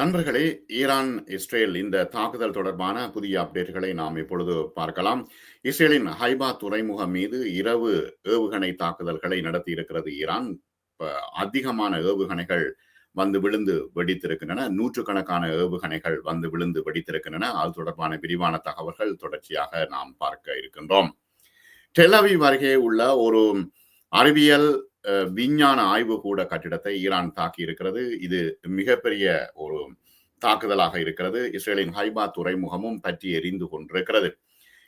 நண்பர்களே Iran Israel இந்த தாக்குதல் தொடர்பான புதிய அப்டேட்டுகளை நாம் இப்பொழுது பார்க்கலாம். இஸ்ரேலின் ஹைபா துறைமுகம் மீது இரவு ஏவுகணை தாக்குதல்களை நடத்தியிருக்கிறது ஈரான். அதிகமான ஏவுகணைகள் வந்து விழுந்து வெடித்திருக்கின்றன. நூற்றுக்கணக்கான ஏவுகணைகள் வந்து விழுந்து வெடித்திருக்கின்றன. அது தொடர்பான விரிவான தகவல்கள் தொடர்ச்சியாக நாம் பார்க்க இருக்கின்றோம். டெலவி வருகே உள்ள ஒரு அறிவியல் விஞ்ஞான ஆய்வு கூட கட்டிடத்தை ஈரான் தாக்கி இருக்கிறது. இது மிகப்பெரிய ஒரு தாக்குதலாக இருக்கிறது. இஸ்ரேலின் ஹைபா துறைமுகமும் பற்றி எரிந்து கொண்டிருக்கிறது.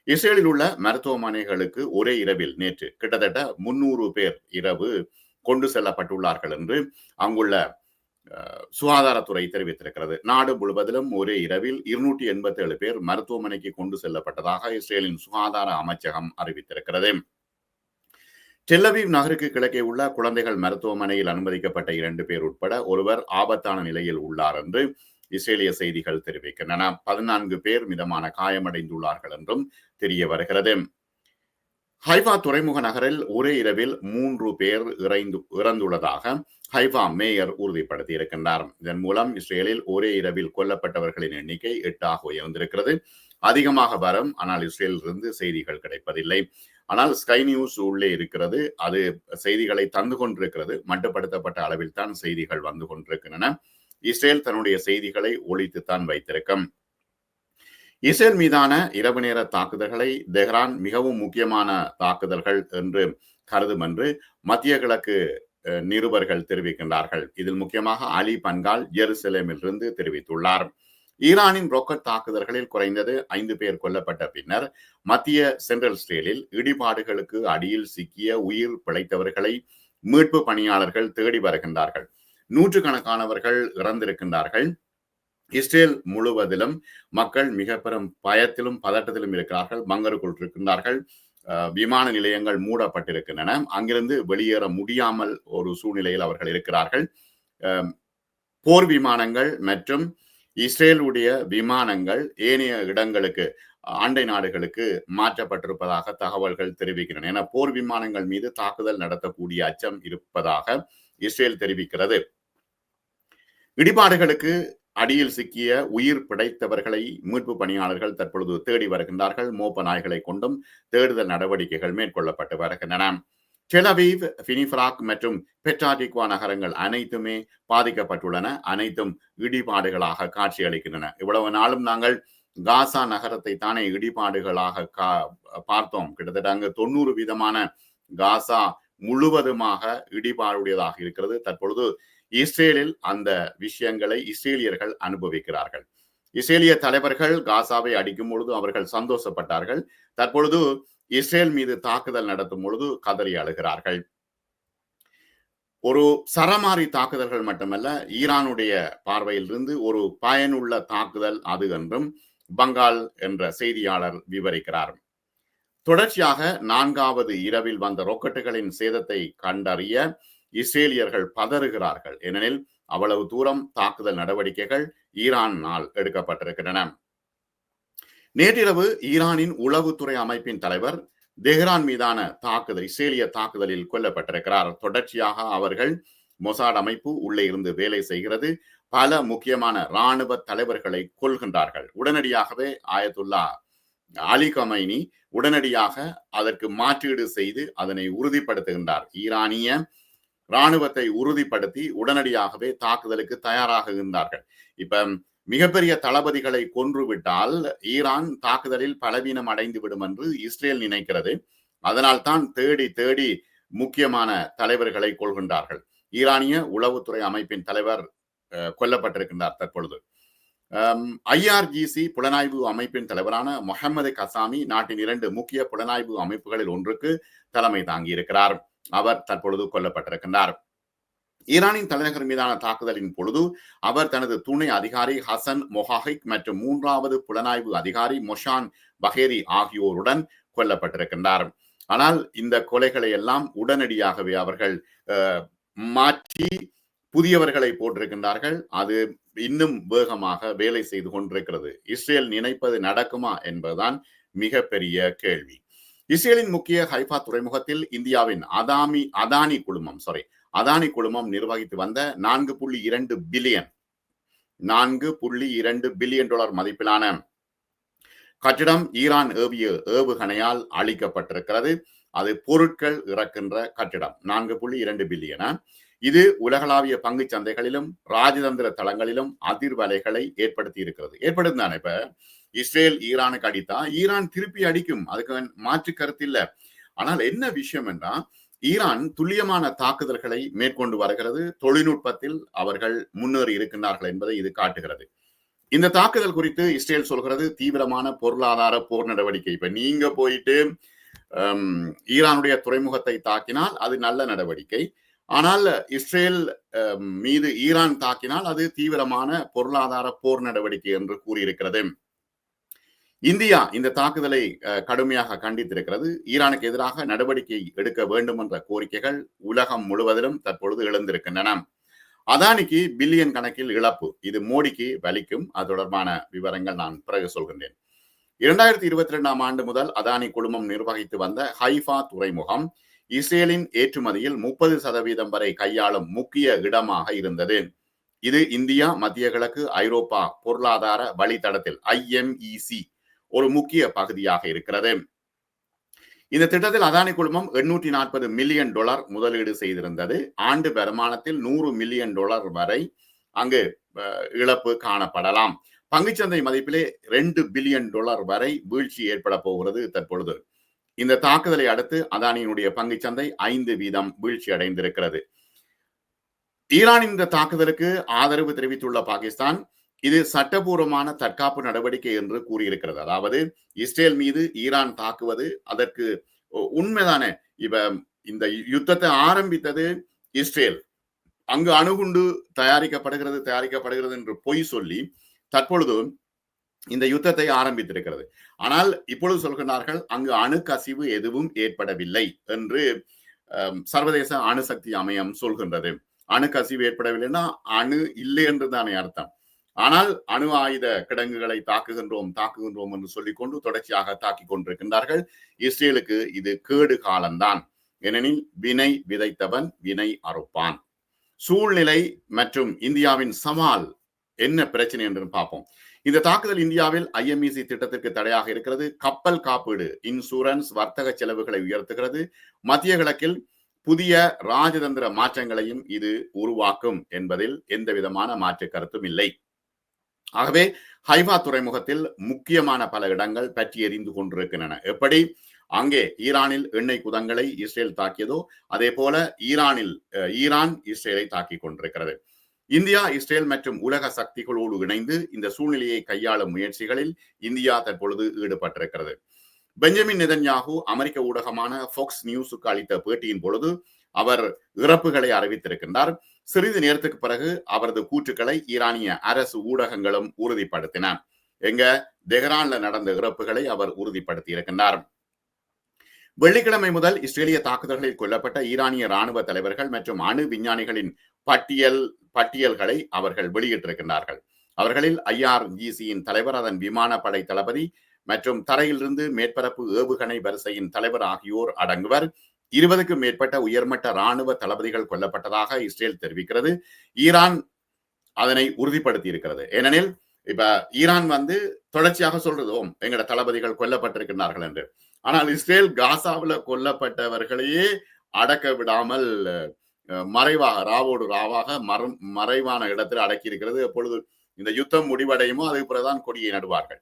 இஸ்ரேலில் உள்ள மருத்துவமனைகளுக்கு ஒரே இரவில் நேற்று கிட்டத்தட்ட முன்னூறு பேர் இரவு கொண்டு செல்லப்பட்டுள்ளார்கள் என்று அங்குள்ள சுகாதாரத்துறை தெரிவித்திருக்கிறது. நாடு முழுவதிலும் ஒரே இரவில் இருநூற்றி எண்பத்தி ஏழு பேர் மருத்துவமனைக்கு கொண்டு செல்லப்பட்டதாக இஸ்ரேலின் சுகாதார அமைச்சகம் அறிவித்திருக்கிறது. டெல்லவீவ் நகருக்கு கிழக்கே உள்ள குழந்தைகள் மருத்துவமனையில் அனுமதிக்கப்பட்ட இரண்டு பேர் உட்பட ஒருவர் ஆபத்தான நிலையில் உள்ளார் என்று இஸ்ரேலிய செய்திகள் தெரிவிக்கின்றன. பதினான்கு பேர் மிதமான காயமடைந்துள்ளார்கள் என்றும் தெரிய வருகிறது. ஹைவா துறைமுக நகரில் ஒரே இரவில் மூன்று பேர் இறைந்து இறந்துள்ளதாக ஹைஃபா மேயர் உறுதிப்படுத்தி இருக்கின்றார் இதன் மூலம் இஸ்ரேலில் ஒரே இரவில் கொல்லப்பட்டவர்களின் எண்ணிக்கை எட்டாக உயர்ந்திருக்கிறது. அதிகமாக வரும் ஆனால் இஸ்ரேலிலிருந்து செய்திகள் கிடைப்பதில்லை. ஆனால் ஸ்கை நியூஸ் உள்ளே இருக்கிறது. அது செய்திகளை தந்து கொண்டிருக்கிறது. மட்டுப்படுத்தப்பட்ட அளவில் தான் செய்திகள் வந்து கொண்டிருக்கின்றன. இஸ்ரேல் தன்னுடைய செய்திகளை ஒழித்துத்தான் வைத்திருக்கும். இஸ்ரேல் மீதான இரவு நேர தாக்குதல்களை தெஹ்ரான் மிகவும் முக்கியமான தாக்குதல்கள் என்று கருதும் என்று மத்திய கிழக்கு நிருபர்கள் தெரிவிக்கின்றார்கள். இதில் முக்கியமாக அலி பன்கால் ஜெருசலேமிலிருந்து தெரிவித்துள்ளார். ஈரானின் ரொக்கட் தாக்குதல்களில் குறைந்தது ஐந்து பேர் கொல்லப்பட்ட பின்னர் மத்திய சென்ட்ரல் ஸ்டேலில் இடிபாடுகளுக்கு அடியில் சிக்கிய உயிர் பிழைத்தவர்களை மீட்பு பணியாளர்கள் தேடி வருகின்றார்கள். நூற்றுக்கணக்கானவர்கள் இறந்திருக்கின்றார்கள். இஸ்ரேல் முழுவதிலும் மக்கள் மிக பெரும் பயத்திலும் பதட்டத்திலும் இருக்கிறார்கள். பங்கருக்குள் இருக்கின்றார்கள். விமான நிலையங்கள் மூடப்பட்டிருக்கின்றன. அங்கிருந்து வெளியேற முடியாமல் ஒரு சூழ்நிலையில் அவர்கள் இருக்கிறார்கள். போர் விமானங்கள் மற்றும் இஸ்ரேலுடைய விமானங்கள் ஏனைய இடங்களுக்கு அண்டை நாடுகளுக்கு மாற்றப்பட்டிருப்பதாக தகவல்கள் தெரிவிக்கின்றன. என போர் விமானங்கள் மீது தாக்குதல் நடத்தக்கூடிய அச்சம் இருப்பதாக இஸ்ரேல் தெரிவிக்கிறது. இடிபாடுகளுக்கு அடியில் சிக்கிய உயிர் பிடைத்தவர்களை மீட்பு பணியாளர்கள் தற்பொழுது தேடி வருகின்றார்கள். மோப்ப நாய்களை கொண்டும் தேடுதல் நடவடிக்கைகள் மேற்கொள்ளப்பட்டு வருகின்றன. டெலவீவ் பினிஃபிராக் மற்றும் பெட்ராடிக்வா நகரங்கள் அனைத்துமே பாதிக்கப்பட்டுள்ளன. அனைத்தும் இடிபாடுகளாக காட்சியளிக்கின்றன. இவ்வளவு நாளும் நாங்கள் காசா நகரத்தை தானே இடிபாடுகளாக கா பார்த்தோம். கிட்டத்தட்ட அங்கு தொண்ணூறு வீதமான காசா முழுவதுமாக இடிபாடுடையதாக இருக்கிறது. தற்பொழுது இஸ்ரேலில் அந்த விஷயங்களை இஸ்ரேலியர்கள் அனுபவிக்கிறார்கள். இஸ்ரேலிய தலைவர்கள் காசாவை அடிக்கும் பொழுது அவர்கள் சந்தோஷப்பட்டார்கள். தற்பொழுது இஸ்ரேல் மீது தாக்குதல் நடத்தும் பொழுது கதறி அழுகிறார்கள். ஒரு சரமாரி தாக்குதல்கள் மட்டுமல்ல ஈரானுடைய பார்வையிலிருந்து ஒரு பயனுள்ள தாக்குதல் அது என்றும் பங்கால் என்ற செய்தியாளர் விவரிக்கிறார். தொடர்ச்சியாக நான்காவது இரவில் வந்த ரொக்கெட்டுகளின் சேதத்தை கண்டறிய இஸ்ரேலியர்கள் பதறுகிறார்கள். ஏனெனில் அவ்வளவு தூரம் தாக்குதல் நடவடிக்கைகள் ஈரானால் எடுக்கப்பட்டிருக்கின்றன. நேற்றிரவு ஈரானின் உளவுத்துறை அமைப்பின் தலைவர் தெஹ்ரான் மீதான தாக்குதல் இஸ்ரேலிய தாக்குதலில் கொல்லப்பட்டிருக்கிறார். தொடர்ச்சியாக அவர்கள் மொசாட் அமைப்பு உள்ளே இருந்து வேலை செய்கிறது. பல முக்கியமான இராணுவ தலைவர்களை கொள்கின்றார்கள் உடனடியாகவே ஆயத்துல்லா அலி கமைனி உடனடியாக அதற்கு மாற்றீடு செய்து அதனை உறுதிப்படுத்துகின்றார். ஈரானிய இராணுவத்தை உறுதிப்படுத்தி உடனடியாகவே தாக்குதலுக்கு தயாராகுகின்றார்கள் இப்ப மிகப்பெரிய தளபதிகளை கொன்றுவிட்டால் ஈரான் தாக்குதலில் பலவீனம் அடைந்து விடும் என்று இஸ்ரேல் நினைக்கிறது. அதனால் தான் தேடி தேடி முக்கியமான தலைவர்களை கொள்கின்றார்கள் ஈரானிய உளவுத்துறை அமைப்பின் தலைவர் கொல்லப்பட்டிருக்கின்றார் தற்பொழுது. ஐஆர்ஜிசி புலனாய்வு அமைப்பின் தலைவரான முகமது கசாமி நாட்டின் இரண்டு முக்கிய புலனாய்வு அமைப்புகளில் ஒன்றுக்கு தலைமை தாங்கியிருக்கிறார். அவர் தற்பொழுது கொல்லப்பட்டிருக்கின்றார். ஈரானின் தலைநகர் மீதான தாக்குதலின் பொழுது அவர் தனது துணை அதிகாரி ஹசன் மொஹாஹிக் மற்றும் மூன்றாவது புலனாய்வு அதிகாரி மொஷான் பஹேரி ஆகியோருடன் கொல்லப்பட்டிருக்கின்றார். ஆனால் இந்த கொலைகளை எல்லாம் உடனடியாகவே அவர்கள் மாற்றி புதியவர்களை போட்டிருக்கின்றார்கள் அது இன்னும் வேகமாக வேலை செய்து கொண்டிருக்கிறது. இஸ்ரேல் நினைப்பது நடக்குமா என்பதுதான் மிகப்பெரிய கேள்வி. இஸ்ரேலின் முக்கிய ஹைஃபா துறைமுகத்தில் இந்தியாவின் அதாமி அதானி குழுமம் சாரி அதானி குழுமம் நிர்வகித்து வந்த நான்கு புள்ளி இரண்டு பில்லியன் நான்கு புள்ளி இரண்டு பில்லியன் டாலர் மதிப்பிலான கட்டிடம் ஈரான் ஏவிய ஏவுகணையால் அளிக்கப்பட்டிருக்கிறது அது பொருட்கள் இறக்கின்ற கட்டிடம் நான்கு புள்ளி இரண்டு பில்லியன? இது உலகளாவிய பங்கு சந்தைகளிலும் ராஜதந்திர தளங்களிலும் அதிர்வலைகளை ஏற்படுத்தி இருக்கிறது ஏற்படுத்தானே இப்ப? இஸ்ரேல் ஈரானுக்கு அடித்தான் ஈரான் திருப்பி அடிக்கும். அதுக்கு மாற்று கருத்து இல்லை ஆனால் என்ன விஷயம் என்றால் ஈரான் துல்லியமான தாக்குதல்களை மேற்கொண்டு வருகிறது. தொழில்நுட்பத்தில் அவர்கள் முன்னேறி இருக்கின்றார்கள் என்பதை இது காட்டுகிறது. இந்த தாக்குதல் குறித்து இஸ்ரேல் சொல்கிறது தீவிரமான பொருளாதார போர் நடவடிக்கை. இப்ப நீங்க போயிட்டு ஈரானுடைய துறைமுகத்தை தாக்கினால் அது நல்ல நடவடிக்கை. ஆனால் இஸ்ரேல் மீது ஈரான் தாக்கினால் அது தீவிரமான பொருளாதார போர் நடவடிக்கை என்று கூறியிருக்கிறது. இந்தியா இந்த தாக்குதலை கடுமையாக கண்டித்திருக்கிறது. ஈரானுக்கு எதிராக நடவடிக்கை எடுக்க வேண்டும் என்ற கோரிக்கைகள் உலகம் முழுவதிலும் தற்பொழுது எழுந்திருக்கின்றன. அதானிக்கு பில்லியன் கணக்கில் இழப்பு. இது மோடிக்கு வலிக்கும். அது தொடர்பான விவரங்கள் நான் பிறகு சொல்கின்றேன். இரண்டாயிரத்தி இருபத்தி ரெண்டாம் ஆண்டு முதல் அதானி குழுமம் நிர்வகித்து வந்த ஹைஃபா துறைமுகம் இஸ்ரேலின் ஏற்றுமதியில் முப்பது சதவீதம் வரை கையாளும் முக்கிய இடமாக இருந்தது. இது இந்தியா மத்திய கிழக்கு ஐரோப்பா பொருளாதார வழித்தடத்தில் ஐஎம்இசி ஒரு முக்கிய பகுதியாக இருக்கிறது. இந்த திட்டத்தில் அதானி குழுமம் எண்ணூற்றி நாற்பது மில்லியன் டாலர் முதலீடு செய்திருந்தது. ஆண்டு வருமானத்தில் நூறு மில்லியன் டாலர் வரை அங்கு இழப்பு காணப்படலாம். பங்குச்சந்தை மதிப்பிலே ரெண்டு பில்லியன் டாலர் வரை வீழ்ச்சி ஏற்பட போகிறது தற்பொழுது. இந்த தாக்குதலை அடுத்து அதானியினுடைய பங்குச்சந்தை ஐந்து வீதம் வீழ்ச்சி அடைந்திருக்கிறது. ஈரானின் இந்த தாக்குதலுக்கு ஆதரவு தெரிவித்துள்ள பாகிஸ்தான் இது சட்டபூர்வமான தற்காப்பு நடவடிக்கை என்று கூறியிருக்கிறது. அதாவது இஸ்ரேல் மீது ஈரான் தாக்குவது அதற்கு உண்மைதானே? இப்ப இந்த யுத்தத்தை ஆரம்பித்தது இஸ்ரேல். அங்கு அணுகுண்டு தயாரிக்கப்படுகிறது தயாரிக்கப்படுகிறது என்று பொய் சொல்லி தற்பொழுது இந்த யுத்தத்தை ஆரம்பித்திருக்கிறது. ஆனால் இப்பொழுது சொல்கிறார்கள் அங்கு அணு கசிவு எதுவும் ஏற்படவில்லை என்று சர்வதேச அணுசக்தி அமையம் சொல்கின்றது. அணு கசிவு ஏற்படவில்லைன்னா அணு இல்லை என்று தானே அர்த்தம். ஆனால் அணு ஆயுத கிடங்குகளை தாக்குகின்றோம் தாக்குகின்றோம் என்று சொல்லிக்கொண்டு தொடர்ச்சியாக தாக்கிக் கொண்டிருக்கின்றார்கள். இஸ்ரேலுக்கு இது கேடு காலம்தான். ஏனெனில் வினை விதைத்தவன் வினை அறுப்பான். சூழ்நிலை மற்றும் இந்தியாவின் சவால் என்ன பிரச்சனை என்று பார்ப்போம். இந்த தாக்குதல் இந்தியாவில் ஐஎம்இசி திட்டத்திற்கு தடையாக இருக்கிறது. கப்பல் காப்பீடு இன்சூரன்ஸ் வர்த்தக செலவுகளை உயர்த்துகிறது. மத்திய கிழக்கில் புதிய ராஜதந்திர மாற்றங்களையும் இது உருவாக்கும் என்பதில் எந்த விதமான மாற்று கருத்தும் இல்லை. ஆகவே ஹைவா துறைமுகத்தில் முக்கியமான பல இடங்கள் பற்றி எரிந்து கொண்டிருக்கின்றன. எப்படி? அங்கே ஈரானில் எண்ணெய் குதங்களை இஸ்ரேல் தாக்கியதோ அதே போல ஈரானில் ஈரான் இஸ்ரேலை தாக்கி கொண்டிருக்கிறது. இந்தியா இஸ்ரேல் மற்றும் உலக சக்திகளோடு இணைந்து இந்த சூழ்நிலையை கையாளும் முயற்சிகளில் இந்தியா தற்பொழுது ஈடுபட்டிருக்கிறது. பெஞ்சமின் நிதன்யாகு அமெரிக்க ஊடகமான ஃபோக்ஸ் நியூஸுக்கு அளித்த பேட்டியின் பொழுது அவர் இறப்புகளை அறிவித்திருக்கின்றார். சிறிது நேரத்துக்கு பிறகு அவரது கூற்றுக்களை ஈரானிய அரசு ஊடகங்களும் உறுதிப்படுத்தின. எங்க? தெஹ்ரான்ல நடந்த இறப்புகளை அவர் உறுதிப்படுத்தி இருக்கின்றார் வெள்ளிக்கிழமை முதல் இஸ்ரேலிய தாக்குதல்களில் கொல்லப்பட்ட ஈரானிய ராணுவ தலைவர்கள் மற்றும் அணு விஞ்ஞானிகளின் பட்டியல் பட்டியல்களை அவர்கள் வெளியிட்டிருக்கின்றார்கள். அவர்களில் ஐஆர்ஜிசியின் தலைவர் அதன் விமானப்படை தளபதி மற்றும் தரையிலிருந்து மேற்பரப்பு ஏவுகணை வரிசையின் தலைவர் ஆகியோர் அடங்குவர். இருபதுக்கும் மேற்பட்ட உயர்மட்ட ராணுவ தளபதிகள் கொல்லப்பட்டதாக இஸ்ரேல் தெரிவிக்கிறது. ஈரான் அதனை உறுதிப்படுத்தி இருக்கிறது ஏனெனில் இப்ப ஈரான் வந்து தொடர்ச்சியாக சொல்றதும் எங்கட தளபதிகள் கொல்லப்பட்டிருக்கிறார்கள் என்று. ஆனால் இஸ்ரேல் காசாவில் கொல்லப்பட்டவர்களையே அடக்க விடாமல் மறைவாக ராவோடு ராவாக மற மறைவான இடத்தில் அடக்கி இருக்கிறது எப்பொழுது இந்த யுத்தம் முடிவடையுமோ அதுக்கு பிறகுதான் கொடியை நடுவார்கள்.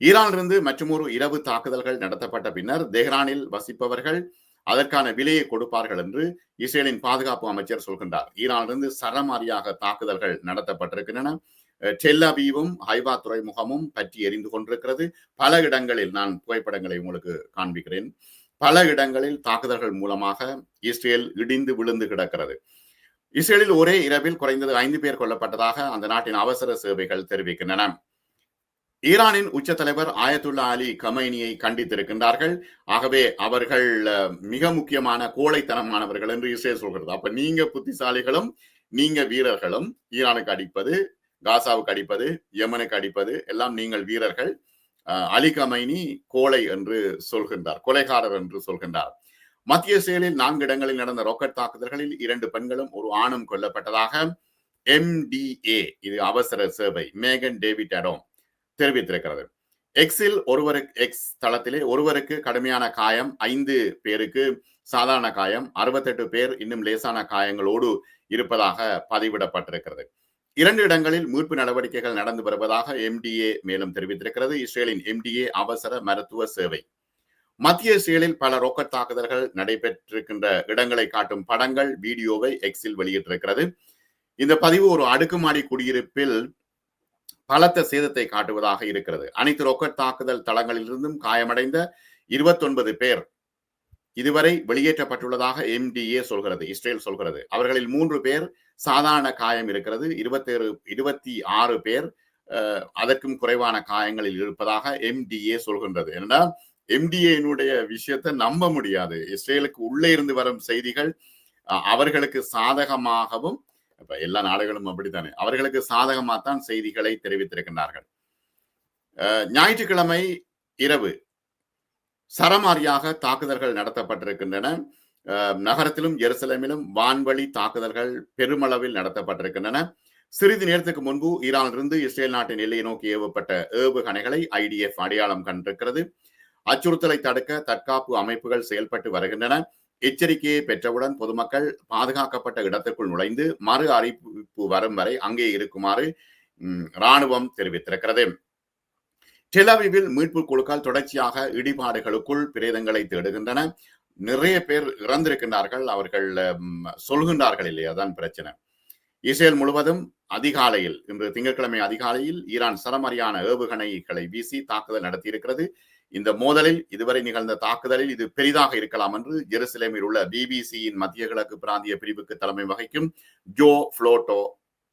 ஈரானிலிருந்து மற்றுமொரு இரவு தாக்குதல்கள் நடத்தப்பட்ட பின்னர் தெஹ்ரானில் வசிப்பவர்கள் அதற்கான விலையை கொடுப்பார்கள் என்று இஸ்ரேலின் பாதுகாப்பு அமைச்சர் சொல்கின்றார். ஈரானிலிருந்து சரமாரியாக தாக்குதல்கள் நடத்தப்பட்டிருக்கின்றன. டெல்லபீவும் ஹைவா துறைமுகமும் பற்றி எரிந்து கொண்டிருக்கிறது. பல இடங்களில் நான் புகைப்படங்களை உங்களுக்கு காண்பிக்கிறேன். பல இடங்களில் தாக்குதல்கள் மூலமாக இஸ்ரேல் இடிந்து விழுந்து கிடக்கிறது. இஸ்ரேலில் ஒரே இரவில் குறைந்தது ஐந்து பேர் கொல்லப்பட்டதாக அந்த நாட்டின் அவசர சேவைகள் தெரிவிக்கின்றன. ஈரானின் உச்ச தலைவர் ஆயத்துல்லா அலி கமைனியை கண்டித்திருக்கின்றார்கள். ஆகவே அவர்கள் மிக முக்கியமான கோழைத்தனமானவர்கள் என்று இஸ்ரேல் சொல்கிறது. அப்ப நீங்க புத்திசாலிகளும் நீங்க வீரர்களும் ஈரானுக்கு அடிப்பது காசாவுக்கு அடிப்பது யமனுக்கு அடிப்பது எல்லாம் நீங்கள் வீரர்கள். அலி கமைனி கோழை என்று சொல்கின்றார் கொலைகாரர் என்று சொல்கின்றார். மத்திய செயலில் நான்கு இடங்களில் நடந்த ராக்கெட் தாக்குதல்களில் இரண்டு பெண்களும் ஒரு ஆணும் கொல்லப்பட்டதாக எம்டிஏ இது அவசர சேவை மேகன் டேவிட் அடோம் தெரிவித்திருக்கிறது. எக்ஸில் ஒருவருக்கு எக்ஸ் தளத்திலே ஒருவருக்கு கடுமையான காயம் ஐந்து பேருக்கு சாதாரண காயம் அறுபத்தெட்டு பேர் இன்னும் லேசான காயங்களோடு இருப்பதாக பதிவிடப்பட்டிருக்கிறது. இரண்டு இடங்களில் மீட்பு நடவடிக்கைகள் நடந்து வருவதாக எம்டிஏ மேலும் தெரிவித்திருக்கிறது. இஸ்ரேலின் எம்டிஏ அவசர மருத்துவ சேவை. மத்திய இஸ்ரேலில் பல ரொக்கட் தாக்குதல்கள் நடைபெற்றிருக்கின்ற இடங்களை காட்டும் படங்கள் வீடியோவை எக்ஸில் வெளியிட்டிருக்கிறது. இந்த பதிவு ஒரு அடுக்குமாடி குடியிருப்பில் பலத்த சேதத்தை காட்டுவதாக இருக்கிறது. அனைத்து ரொக்கட் தாக்குதல் தளங்களிலிருந்தும் காயமடைந்த இருபத்தொன்பது பேர் இதுவரை வெளியேற்றப்பட்டுள்ளதாக எம்டிஏ சொல்கிறது இஸ்ரேல் சொல்கிறது. அவர்களில் மூன்று பேர் சாதாரண காயம் இருக்கிறது. இருபத்தேழு இருபத்தி ஆறு பேர் அதற்கும் குறைவான காயங்களில் இருப்பதாக எம்டிஏ சொல்கின்றது. ஏனென்றால் எம்டிஏனுடைய விஷயத்தை நம்ப முடியாது. இஸ்ரேலுக்கு உள்ளே இருந்து வரும் செய்திகள் அவர்களுக்கு சாதகமாகவும் இப்ப எல்லா நாடுகளும் அப்படித்தானே? அவர்களுக்கு சாதகமாகத்தான் செய்திகளை தெரிவித்திருக்கின்றார்கள். ஞாயிற்றுக்கிழமை இரவு சரமாரியாக தாக்குதல்கள் நடத்தப்பட்டிருக்கின்றன. நகரத்திலும் எருசலேமிலும் வான்வழி தாக்குதல்கள் பெருமளவில் நடத்தப்பட்டிருக்கின்றன. சிறிது நேரத்துக்கு முன்பு ஈரானிலிருந்து இஸ்ரேல் நாட்டின் எல்லையை நோக்கி ஏவப்பட்ட ஏவுகணைகளை ஐடிஎஃப் அடையாளம் கண்டிருக்கிறது. அச்சுறுத்தலை தடுக்க தற்காப்பு அமைப்புகள் செயல்பட்டு வருகின்றன. எச்சரிக்கையை பெற்றவுடன் பொதுமக்கள் பாதுகாக்கப்பட்ட இடத்திற்குள் நுழைந்து மறு அறிவிப்பு வரும் வரை அங்கே இருக்குமாறு ராணுவம் தெரிவித்திருக்கிறது. டெலவிவில் மீட்பு குழுக்கள் தொடர்ச்சியாக இடிபாடுகளுக்குள் பிரேதங்களை தேடுகின்றன. நிறைய பேர் இறந்திருக்கின்றார்கள். அவர்கள் சொல்கின்றார்கள் இல்லையாதான் பிரச்சனை. இஸ்ரேல் முழுவதும் அதிகாலையில் இன்று திங்கட்கிழமை அதிகாலையில் ஈரான் சரமரியான ஏவுகணைகளை வீசி தாக்குதல் நடத்தியிருக்கிறது. இந்த மோதலில் இதுவரை நிகழ்ந்த தாக்குதலில் இது பெரிதாக இருக்கலாம் என்று ஜெருசலேமில் உள்ள பிபிசியின் மத்திய கிழக்கு பிராந்திய பிரிவுக்கு தலைமை வகிக்கும் ஜோ புளோட்டோ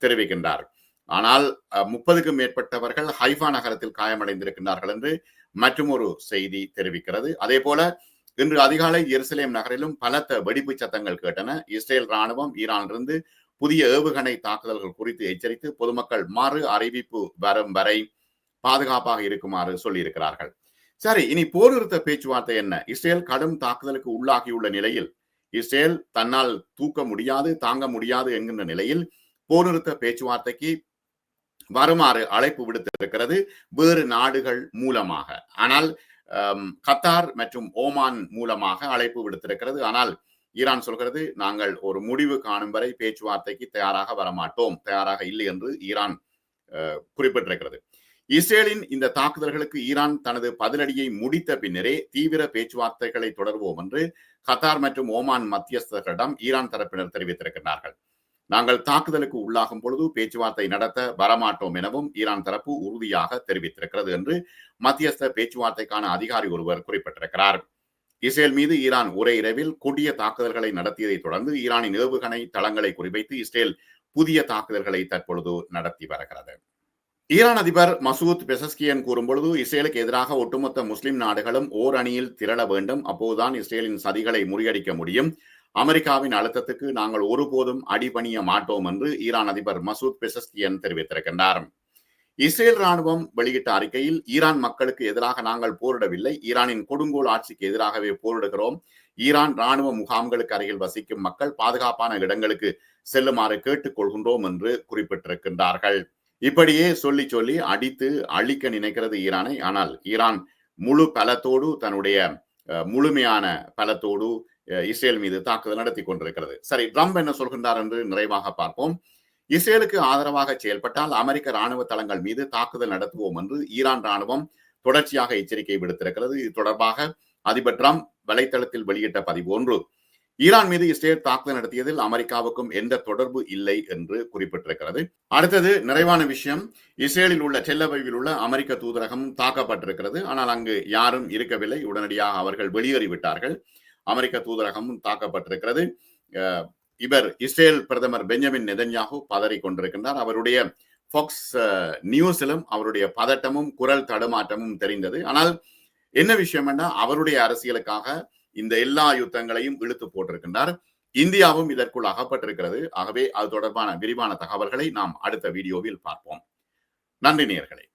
தெரிவிக்கின்றார். ஆனால் முப்பதுக்கும் மேற்பட்டவர்கள் ஹைஃபா நகரத்தில் காயமடைந்திருக்கின்றார்கள் என்று மற்றும் ஒரு செய்தி தெரிவிக்கிறது. அதே போல இன்று அதிகாலை எருசலேம் நகரிலும் பலத்த வெடிப்பு சத்தங்கள் கேட்டன. இஸ்ரேல் ராணுவம் ஈரானிலிருந்து புதிய ஏவுகணை தாக்குதல்கள் குறித்து எச்சரித்து பொதுமக்கள் மறு அறிவிப்பு வரும் வரை பாதுகாப்பாக இருக்குமாறு சொல்லியிருக்கிறார்கள். சரி இனி போர் நிறுத்த பேச்சுவார்த்தை என்ன? இஸ்ரேல் கடும் தாக்குதலுக்கு உள்ளாகியுள்ள நிலையில் இஸ்ரேல் தன்னால் தூக்க முடியாது தாங்க முடியாது என்கின்ற நிலையில் போர் நிறுத்த பேச்சுவார்த்தைக்கு வருமாறு அழைப்பு விடுத்திருக்கிறது வேறு நாடுகள் மூலமாக. ஆனால் கத்தார் மற்றும் ஓமான் மூலமாக அழைப்பு விடுத்திருக்கிறது. ஆனால் ஈரான் சொல்கிறது நாங்கள் ஒரு முடிவு காணும் வரை பேச்சுவார்த்தைக்கு தயாராக வரமாட்டோம். தயாராக இல்லை என்று ஈரான் குறிப்பிட்டிருக்கிறது. இஸ்ரேலின் இந்த தாக்குதல்களுக்கு ஈரான் தனது பதிலடியை முடித்த பின்னரே தீவிர பேச்சுவார்த்தைகளை தொடர்வோம் என்று கத்தார் மற்றும் ஓமான் மத்தியஸ்தர்களிடம் ஈரான் தரப்பினர் தெரிவித்திருக்கிறார்கள் நாங்கள் தாக்குதலுக்கு உள்ளாகும் பொழுது பேச்சுவார்த்தை நடத்த வரமாட்டோம் எனவும் ஈரான் தரப்பு உறுதியாக தெரிவித்திருக்கிறது என்று மத்தியஸ்த பேச்சுவார்த்தைக்கான அதிகாரி ஒருவர் குறிப்பிட்டிருக்கிறார். இஸ்ரேல் மீது ஈரான் ஒரே இரவில் கொடிய தாக்குதல்களை நடத்தியதை தொடர்ந்து ஈரானின் ஏவுகணை தளங்களை குறிவைத்து இஸ்ரேல் புதிய தாக்குதல்களை தற்பொழுது நடத்தி வருகிறது. ஈரான் அதிபர் மசூத் பெசஸ்கியன் கூறும்பொழுது இஸ்ரேலுக்கு எதிராக ஒட்டுமொத்த முஸ்லிம் நாடுகளும் ஓர் அணியில் திரள வேண்டும். அப்போதுதான் இஸ்ரேலின் சதிகளை முறியடிக்க முடியும். அமெரிக்காவின் அழுத்தத்துக்கு நாங்கள் ஒருபோதும் அடிபணிய மாட்டோம் என்று ஈரான் அதிபர் மசூத் பெசஸ்கியன் தெரிவித்திருக்கின்றார். இஸ்ரேல் ராணுவம் வெளியிட்ட அறிக்கையில் ஈரான் மக்களுக்கு எதிராக நாங்கள் போரிடவில்லை. ஈரானின் கொடுங்கோல் ஆட்சிக்கு எதிராகவே போரிடுகிறோம். ஈரான் ராணுவ முகாம்களுக்கு அருகில் வசிக்கும் மக்கள் பாதுகாப்பான இடங்களுக்கு செல்லுமாறு கேட்டுக்கொள்கின்றோம் என்று குறிப்பிட்டிருக்கின்றார்கள். இப்படியே சொல்லி சொல்லி அடித்து அழிக்க நினைக்கிறது ஈரானை. ஆனால் ஈரான் முழு பலத்தோடு தன்னுடைய முழுமையான பலத்தோடு இஸ்ரேல் மீது தாக்குதல் நடத்தி கொண்டிருக்கிறது. சரி ட்ரம்ப் என்ன சொல்கின்றார் என்று நிறைவாக பார்ப்போம். இஸ்ரேலுக்கு ஆதரவாக செயல்பட்டால் அமெரிக்க ராணுவ தளங்கள் மீது தாக்குதல் நடத்துவோம் என்று ஈரான் ராணுவம் தொடர்ச்சியாக எச்சரிக்கை விடுத்திருக்கிறது. இது தொடர்பாக அதிபர் ட்ரம்ப் வலைத்தளத்தில் வெளியிட்ட பதிவு ஒன்று. ஈரான் மீது இஸ்ரேல் தாக்குதல் நடத்தியதில் அமெரிக்காவுக்கும் எந்த தொடர்பு இல்லை என்று குறிப்பிட்டிருக்கிறது. அடுத்தது நிறைவான விஷயம் இஸ்ரேலில் உள்ள செல்லவையில் உள்ள அமெரிக்க தூதரகம் தாக்கப்பட்டிருக்கிறது. ஆனால் அங்கு யாரும் இருக்கவில்லை. உடனடியாக அவர்கள் வெளியேறிவிட்டார்கள். அமெரிக்க தூதரகமும் தாக்கப்பட்டிருக்கிறது. இவர் இஸ்ரேல் பிரதமர் பெஞ்சமின் நெதன்யாகு பதறி கொண்டிருக்கின்றார். அவருடைய ஃபாக்ஸ் நியூஸிலும் அவருடைய பதட்டமும் குரல் தடுமாற்றமும் தெரிந்தது. ஆனால் என்ன விஷயம் என்றால் அவருடைய அரசியலுக்காக இந்த எல்லா யுத்தங்களையும் இழுத்து போட்டிருக்கின்றார். இந்தியாவும் இதற்குள் அகப்பட்டிருக்கிறது. ஆகவே அது தொடர்பான விரிவான தகவல்களை நாம் அடுத்த வீடியோவில் பார்ப்போம். நன்றி நேர்களே